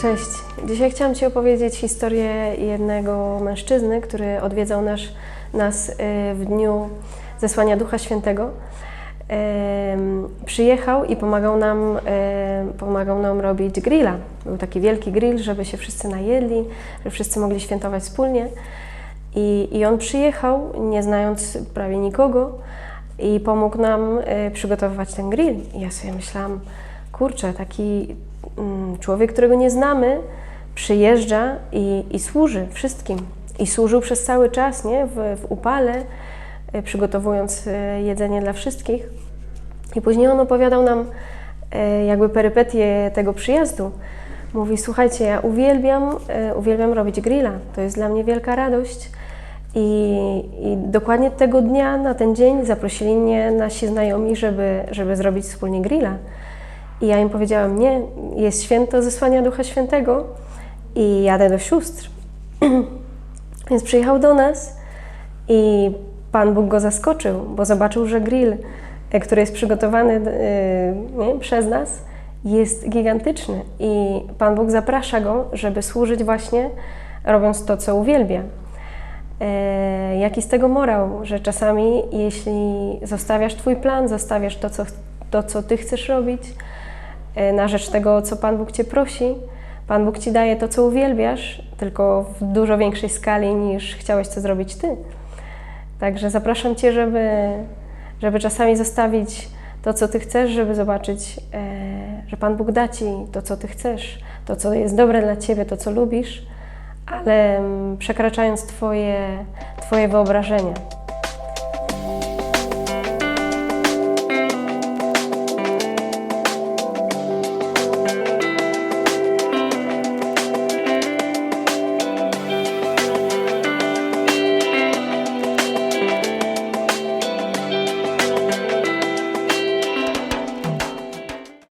Cześć. Dzisiaj chciałam Ci opowiedzieć historię jednego mężczyzny, który odwiedzał nas, nas y, w dniu zesłania Ducha Świętego. Przyjechał i pomagał nam, pomagał nam robić grilla. Był taki wielki grill, żeby się wszyscy najedli, żeby wszyscy mogli świętować wspólnie. I, I on przyjechał, nie znając prawie nikogo, i pomógł nam y, przygotowywać ten grill. I ja sobie myślałam, kurczę, taki człowiek, którego nie znamy, przyjeżdża i, i służy wszystkim. I służył przez cały czas, nie? W, w upale, y, przygotowując y, jedzenie dla wszystkich. I później on opowiadał nam y, jakby perypetie tego przyjazdu. Mówi, słuchajcie, ja uwielbiam, uwielbiam robić grilla. To jest dla mnie wielka radość. I, I dokładnie tego dnia, na ten dzień zaprosili mnie nasi znajomi, żeby, żeby zrobić wspólnie grilla. I ja im powiedziałam, nie, jest święto zesłania Ducha Świętego i jadę do sióstr. Więc przyjechał do nas i Pan Bóg go zaskoczył, bo zobaczył, że grill, e, który jest przygotowany e, nie, przez nas, jest gigantyczny. I Pan Bóg zaprasza go, żeby służyć właśnie, robiąc to, co uwielbia. E, Jaki z tego morał, że czasami, jeśli zostawiasz Twój plan, zostawiasz to, co, to, co Ty chcesz robić, na rzecz tego, co Pan Bóg Cię prosi, Pan Bóg Ci daje to, co uwielbiasz, tylko w dużo większej skali niż chciałeś to zrobić Ty. Także zapraszam Cię, żeby, żeby czasami zostawić to, co Ty chcesz, żeby zobaczyć, e, że Pan Bóg da Ci to, co Ty chcesz, to, co jest dobre dla Ciebie, to, co lubisz, ale mm, przekraczając Twoje, twoje wyobrażenia.